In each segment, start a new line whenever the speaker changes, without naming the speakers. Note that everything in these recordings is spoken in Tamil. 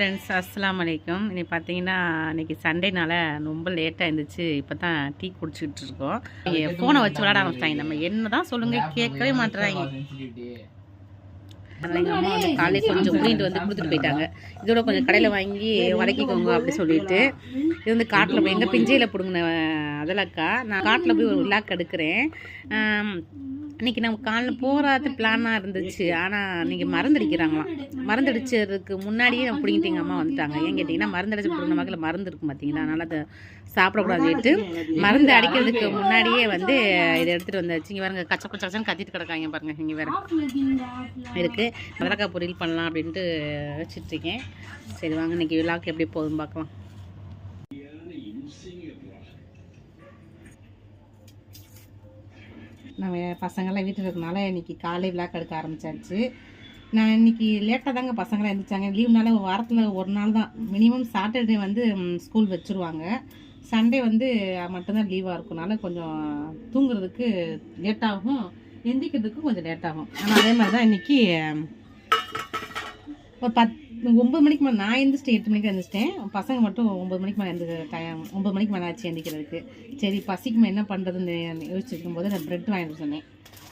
ஃப்ரெண்ட்ஸ் அஸ்ஸலாமு அலைக்கும் இன்னைக்கு பார்த்தீங்கன்னா இன்னைக்கு சண்டேனால ரொம்ப லேட்டாக இருந்துச்சு இப்போ தான் டீ குடிச்சிட்டு இருக்கோம். ஃபோனை வச்சு விளாட ஆரம்பிச்சிட்டாங்க. நம்ம என்ன தான் சொல்லுங்கள் கேட்கவே மாட்டுறாங்க எங்கள் அம்மா வந்து காலையில் கொஞ்சம் உருண்டு வந்து கொடுத்துட்டு போயிட்டாங்க. இதோட கொஞ்சம் கடையில் வாங்கி வதக்கிக்கோங்க அப்படி சொல்லிட்டு இது வந்து காட்டில் போய் எங்கள் பிஞ்சையில் பிடுங்கின அதலக்கா. நான் காட்டில் போய் ஒரு விழாக்கு எடுக்கிறேன். இன்னைக்கு நம்ம காலைல போகிறது பிளானாக இருந்துச்சு. ஆனால் நீங்கள் மருந்தடிக்கிறாங்களாம் மருந்தடிச்சதுக்கு முன்னாடியே நம்ம பிடிங்கிட்டு எங்கள் அம்மா வந்துட்டாங்க. ஏன் கேட்டிங்கன்னா மருந்தடிச்சு பிடிங்கின மக்கள் மருந்து இருக்கும் பார்த்தீங்களா அதனால் அதை சாப்பிடக்கூடாது மருந்து அடிக்கிறதுக்கு முன்னாடியே வந்து இதை எடுத்துகிட்டு வந்தாச்சு. இங்கே பாருங்க கச்ச கச்ச கச்சன்னு கத்திட்டு கிடக்காங்க பாருங்கள் இங்கே வேறு. இருக்குது மிளகா பொரியல் பண்ணலாம் அப்படின்ட்டு வச்சுட்ருக்கேன் சரி வாங்க இன்னைக்கு விழாக்கு எப்படி போகுதுன்னு பார்க்கலாம். நம்ம பசங்கள்லாம் வீட்டில் இருக்கனால இன்றைக்கி காலை விழாக்கு எடுக்க ஆரம்பிச்சாச்சு. நான் இன்னைக்கு லேட்டாக தாங்க பசங்களாம் எழுந்திரிச்சாங்க. லீவ்னால வாரத்தில் ஒரு நாள் தான். மினிமம் சாட்டர்டே வந்து ஸ்கூல் வச்சுருவாங்க. சண்டே வந்து மட்டும்தான் லீவாக இருக்கனால கொஞ்சம் தூங்குறதுக்கு லேட்டாகும் எந்திக்கிறதுக்கும் கொஞ்சம் லேட்டாகும் ஆனால் அதே மாதிரி தான் இன்றைக்கி ஒரு பத் ஒம்பது மணிக்கு மேலே நான் எழுந்திரிச்சிட்டு எட்டு மணிக்கு எழுந்திரிச்சிட்டேன் பசங்க மட்டும் ஒம்பது மணிக்கு மேலே எழுந்து டைம் ஒம்பது மணிக்கு மேலே ஆச்சு எந்திக்கிறதுக்கு. சரி பசிக்குமே என்ன பண்ணுறதுன்னு யோசிச்சிருக்கும் போது நான் ப்ரெட் வாங்கிட்டு சொன்னேன்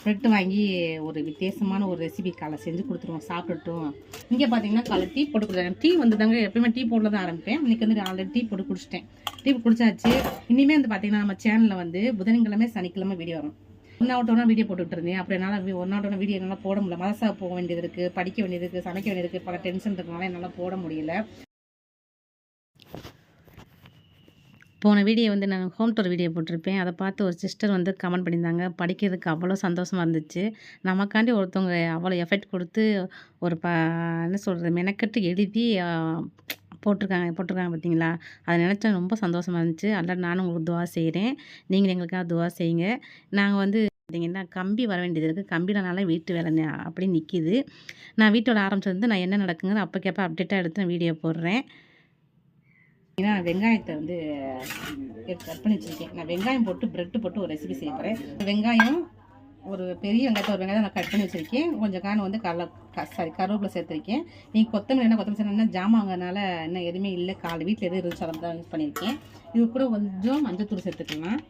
ப்ரெட் வாங்கி ஒரு வித்தியாசமான ஒரு ரெசிபி காலை செஞ்சு கொடுத்துருவோம் சாப்பிட்டுட்டும் இங்கே பார்த்தீங்கன்னா காலை டீ போட்டு கொடுத்தாங்க டீ வந்து தாங்க எப்பயுமே டீ போடல தான் ஆரம்பிப்பேன். இன்னைக்கு வந்து ஆல்ரெடி டீ போட்டு குடிச்சிட்டேன். டீ குடிச்சாச்சு. இனிமேல் வந்து பார்த்தீங்கன்னா நம்ம சேனலில் வந்து புதன்கிழமை சனிக்கிழமை வீடியோ வரும். ஒன்றா ஒன்றா வீடியோ போட்டுட்டு இருந்தேன். அப்புறம் என்னால் ஒன்றா ஒன்றா வீடியோ என்னால் போட முடியல. மதசா போக வேண்டியது இருக்குது படிக்க வேண்டியது இருக்குது சமைக்க வேண்டியது இருக்குது பல டென்ஷன் இருக்கனால என்னால் போட முடியல. போன வீடியோ வந்து நான் ஹோம் டூர் வீடியோ போட்டிருப்பேன். அதை பார்த்து ஒரு சிஸ்டர் வந்து கமெண்ட் பண்ணியிருந்தாங்க. படிக்கிறதுக்கு அவ்வளோ சந்தோஷமாக இருந்துச்சு. நமக்காண்டி ஒருத்தவங்க அவ்வளோ எஃபெக்ட் கொடுத்து ஒரு ப என்ன சொல்கிறது மெனக்கட்டு எழுதி போட்டிருக்காங்க போட்டிருக்காங்க பார்த்தீங்களா? அதை நினச்சா ரொம்ப சந்தோஷமாக இருந்துச்சு. அல்ல நானும் உங்களுக்கு துவா செய்கிறேன் நீங்கள் எங்களுக்காக துவா செய்யுங்க. நாங்கள் வந்து பார்த்திங்கன்னா கம்பி வர வேண்டியது இருக்குது கம்பியிலனால வீட்டு வேலை அப்படி நிற்கிது நான் வீட்டோட ஆரம்பிச்சது நான் என்ன நடக்குங்கன்னு அப்போக்கப்போ அப்டேட்டாக எடுத்து நான் வீடியோ போடுறேன். ஏன்னா வெங்காயத்தை வந்து கட் பண்ணி வச்சுருக்கேன். நான் வெங்காயம் போட்டு ப்ரெட்டு போட்டு ஒரு ரெசிபி செய்ய போகிறேன் வெங்காயம் ஒரு பெரிய வெங்காயத்தை ஒரு வெங்காயத்தை நான் கட் பண்ணி வச்சுருக்கேன். கொஞ்சம் காணம் வந்து கடல சாரி கருவேப்பிலை சேர்த்துருக்கேன். நீங்கள் கொத்தமல்லி என்ன கொத்தமல்லி சேர்த்தா ஜாமாங்கனால என்ன எதுவுமே இல்லை. காலை வீட்டில் எதுவும் இருந்துச்சு அதை தான் யூஸ் பண்ணியிருக்கேன் இது கூட கொஞ்சம் மஞ்சத்தூள் சேர்த்துக்கலாம்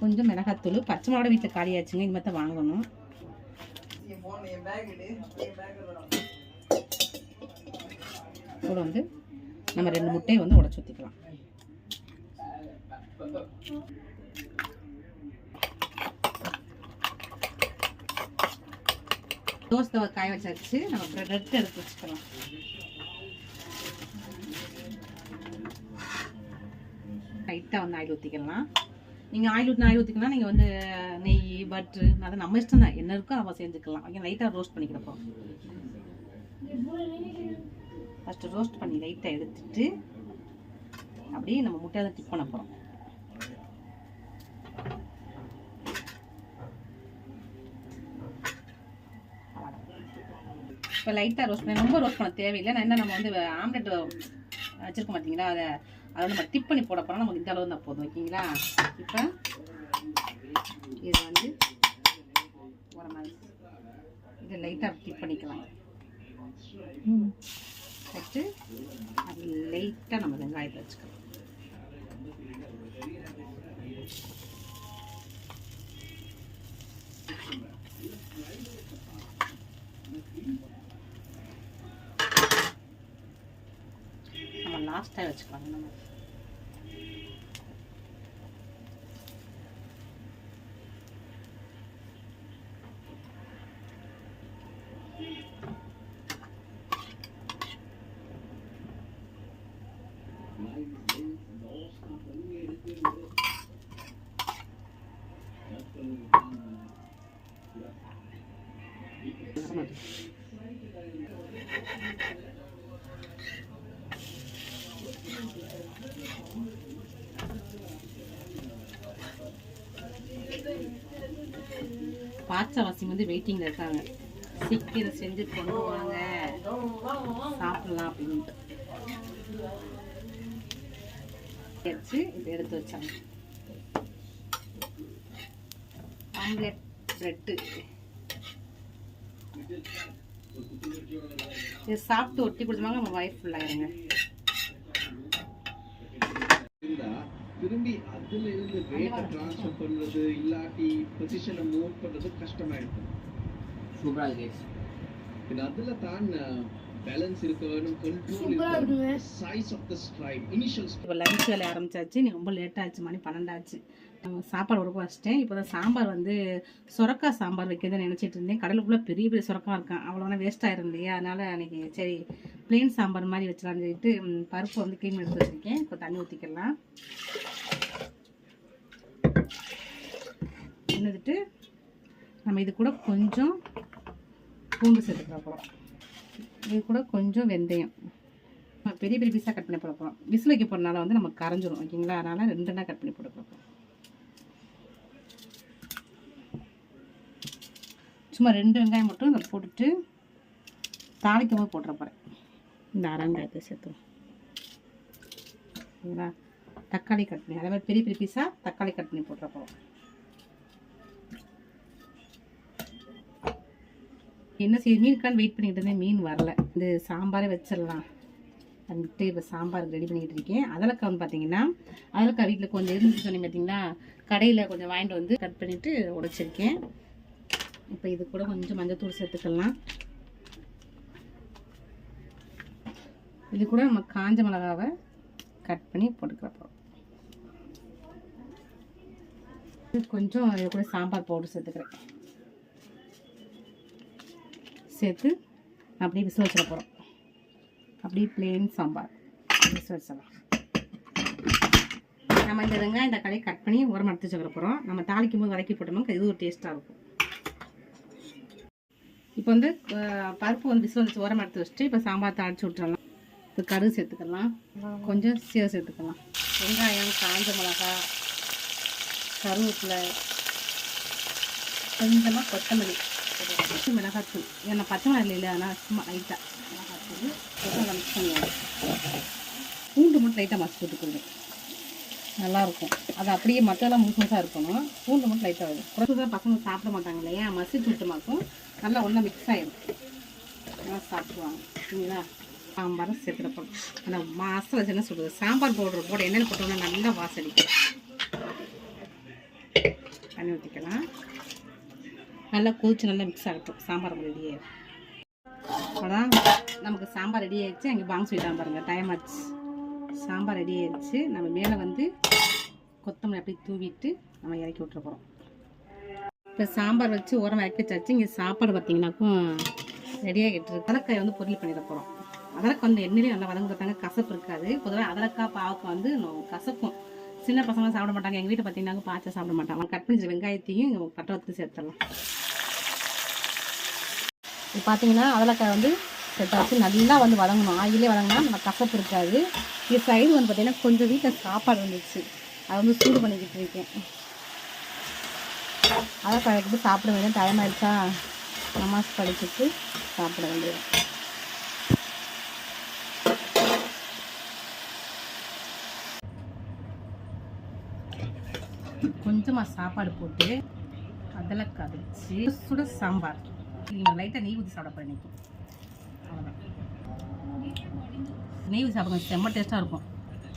கொஞ்சம் மிளகாத்தூள் பச்சை மிளகா வீட்டில் காலியாச்சுங்க இனிமேல் தான் வாங்கணும். கூட வந்து நம்ம ரெண்டு முட்டையை வந்து உடச்சி ஊற்றிக்கலாம் தோசை தவா காய வச்சாச்சு நம்ம ப்ரெட் எடுத்து வச்சுக்கலாம். லைட்டாக வந்து ஆயில் ஊற்றிக்கலாம் நீங்கள் ஆயில் ஊற்றின ஆயில் ஊற்றிக்கலாம் நீங்கள் வந்து நெய் பட்ரு அது நம்ம இஷ்டம் தான் என்ன இருக்கோ அவள் செஞ்சுக்கலாம். ஓகே லைட்டாக ரோஸ்ட் பண்ணிக்கிறப்போ. ஃபஸ்ட்டு ரோஸ்ட் பண்ணி லைட்டாக எடுத்துட்டு அப்படியே நம்ம முட்டையை டிப் பண்ண போகிறோம் இப்போ லைட்டாக ரோஸ்ட் பண்ணி ரொம்ப ரோஸ்ட் பண்ண தேவையில்லை. நான் என்ன நம்ம வந்து ஆம்லெட் வச்சுருக்க மாட்டீங்களா? அதை அதை நம்ம டிப் பண்ணி போட போனால் நமக்கு இந்த அளவு தான் போதும் ஓகேங்களா? இப்போ இது வந்து ஒரு மாதிரி. இதை லைட்டாக டிப் பண்ணிக்கலாம். வச்சு அது லைட்டாக நம்ம வெங்காயத்தை வச்சுக்கலாம். 아스타요 지금 안 남았 어. Thank you. பாச்சவாசி வந்து வெயிட்டிங்கில் இருக்காங்க. சீக்கிரம் செஞ்சு கொண்டு வாங்க. சாப்பிடலாம் அப்படின்ட்டு. வச்சு இதை எடுத்து வச்சாங்க. Omelette bread. இது சாப்பிட்டு ஒட்டி கொடுத்தோம்னா நம்ம வயிறு
ஃபுல்லாக திரும்பி அதுல இருந்து ரேட்டை ட்ரான்ஸ்ஃபர் பண்றது இல்லாட்டி பொசிஷனை மூவ் பண்றது கஷ்டமா இருக்கும்
சூப்பராக இருக்கு
அதுல தான் பேலன்ஸ் இருக்க வேணும். Control size of the stripe initial
இப்போ லஞ்ச் வேலை ஆரம்பிச்சாச்சு நீ ரொம்ப லேட் ஆச்சு மணி பன்னெண்டாச்சு. சாப்பாடு உடக்க வச்சிட்டேன். இப்போ தான் சாம்பார் வந்து சுரக்காய் சாம்பார் வைக்கிறதுன்னு நினச்சிட்டு இருந்தேன். கடலுக்குள்ளே பெரிய பெரிய சுரக்கா இருக்கான். அவ்வளோனா வேஸ்ட் ஆயிரும் இல்லையா? அதனால் அன்றைக்கி சரி ப்ளெயின் சாம்பார் மாதிரி வச்சலாம்னு சொல்லிட்டு பருப்பு வந்து க்ளீன் எடுத்து வச்சுருக்கேன். இப்போ தண்ணி ஊற்றிக்கலாம் இருந்துட்டு நம்ம இது கூட கொஞ்சம் பூண்டு சேர்த்துக்கிற போகிறோம் இது கூட கொஞ்சம் வெந்தயம். நம்ம பெரிய பெரிய பீஸாக கட் பண்ணி போட போகிறோம் விசில் வைக்க போகிறனால வந்து நம்ம கரைஞ்சிரும் ஓகேங்களா? அதனால் ரெண்டு கட் பண்ணி போட போகிறோம் சும்மா ரெண்டு வெங்காயம் மட்டும் இதை போட்டுட்டு தாளிக்கும் போது போட்டுற போகிறேன் இந்த அரங்காயத்தை சேர்த்துவோம் ஓகேங்களா? தக்காளி கட் பண்ணி அதே மாதிரி பெரிய பெரிய பீஸாக தக்காளி கட் பண்ணி போட்டுற போகிறோம் என்ன செய்ய மீனுக்கான்னு வெயிட் பண்ணிக்கிட்டு இருந்தேன். மீன் வரல. இந்த சாம்பாரே வச்சிடலாம். வந்துட்டு இப்போ சாம்பார் ரெடி பண்ணிக்கிட்டு இருக்கேன். அதலக்காய் வந்து பார்த்தீங்கன்னா அதலக்காய் வீட்டில் கொஞ்சம் இருந்துச்சு சொன்னேன் பார்த்தீங்கன்னா கடையில் கொஞ்சம் வாங்கிட்டு வந்து கட் பண்ணிவிட்டு உடைச்சிருக்கேன். இப்போ இது கூட கொஞ்சம் மஞ்சத்தூள் சேர்த்துக்கலாம். இது கூட நம்ம காஞ்ச மிளகாவை கட் பண்ணி போட்டுக்கிறப்போ கொஞ்சம் இது கூட சாம்பார் பவுடர் சேர்த்துக்கிறேன். சேர்த்து அப்படியே விசில் வச்சிட போகிறோம் அப்படியே பிளெயின் சாம்பார். விசில் வச்சிடலாம். நம்ம இந்த வெங்காயம் இந்த கடையை கட் பண்ணி உரம் எடுத்து வச்சுக்கிற போகிறோம் நம்ம தாளிக்கும் போது வதக்கி போட்டோம்னா இது ஒரு டேஸ்ட்டாக இருக்கும். இப்போ வந்து பருப்பு வந்து விசில் வச்சு உரம் எடுத்து வச்சுட்டு இப்போ சாம்பார் தாளிச்சு விட்டுறலாம். இப்போ கடுகு சேர்த்துக்கலாம். கொஞ்சம் சீரகம் சேர்த்துக்கலாம். வெங்காயம் காஞ்ச மிளகா கருவேப்பிலை கொஞ்சமாக கொத்தமல்லி. பச்சை மிளகாத்தூள். ஏன்னா பச்சை மிளகாய் இல்லை ஆனால் சும்மா லைட்டாக மிளகாத்தூள் நல்லா மிக்ஸ் பண்ணுவாங்க பூண்டு மட்டும் லைட்டாக மசிச்சு போட்டுக்கொள்வேன் நல்லாயிருக்கும். அது அப்படியே மற்றெல்லாம் முழுசாக இருக்கணும். பூண்டு மட்டும் லைட்டாக வரும். குறைச்சி தான் பசங்க சாப்பிட மாட்டாங்க இல்லையா? மசிச்சு விட்டோமாக்கும் நல்லா ஒன்றா மிக்ஸ் ஆகிடும் நல்லா சாப்பிடுவாங்க. சரிங்களா? சாம்பாரை சேர்த்துடப்போம் அந்த மாசம் வச்சு என்ன சொல்கிறது சாம்பார் பவுடர் போட என்னென்னு போட்டோம்னா நல்லா வாசடிக்கும் தண்ணி ஊற்றிக்கலாம் நல்லா கொதிச்சு நல்லா மிக்ஸ் ஆகட்டும் சாம்பார் ரெடி ஆயிடும் அதான் நமக்கு சாம்பார் ரெடி ஆயிடுச்சு. அங்கே பாங்க சொல்லிட்டாங்க பாருங்க. டைம் ஆச்சு. சாம்பார் ரெடி ஆயிடுச்சு. நம்ம மேலே வந்து கொத்தமல்லி அப்படியே தூவிட்டு நம்ம இறக்கி விட்டுற போகிறோம் இப்போ சாம்பார் வச்சு உரம் இறக்கி வச்சாச்சு. இங்கே சாப்பாடு பார்த்தீங்கன்னாக்கும் ரெடியாகிட்டு இருக்கு. வந்து பொரியல் பண்ணிட போகிறோம் அதலக்காய் வந்து எண்ணெயிலே நல்லா வதங்குறதாங்க கசப்பு இருக்காது. பொதுவாக அதலக்காய் பாவக்காய் வந்து கசக்கும். சின்ன பசங்க சாப்பிட மாட்டாங்க. எங்கள் வீட்டில் பார்த்தீங்கன்னா பாய்ச்சா சாப்பிட மாட்டாங்க. கட் பண்ணி வெங்காயத்தையும் இங்கே பட்டை வத்து சேர்த்துடலாம். இப்போ பார்த்தீங்கன்னா அதலக்காய் வந்து செட்டாச்சு நல்லா வந்து வதங்கணும். ஆயிலே வதங்கினா நம்ம கசப்பு இருக்காது. இது சைடு வந்து பார்த்தீங்கன்னா கொஞ்சம் வீட்டில் சாப்பாடு வந்துச்சு அதை வந்து சூடு பண்ணிக்கிட்டு இருக்கேன் அதை வந்து சாப்பிட வேண்டிய டைம் ஆயிடுச்சா? நமாஸ் படிச்சுட்டு சாப்பிட வேண்டியது கொஞ்சமாக சாப்பாடு போட்டு அதலக்காய் வச்சு சுட சாம்பார். நீங்கள் லைட்டாக நெய் ஊற்றி சாப்பிட போகிறேன் அவ்வளோதான் நெய் ஊற்றி சாப்பிடுங்க செம்ம டேஸ்ட்டாக இருக்கும்.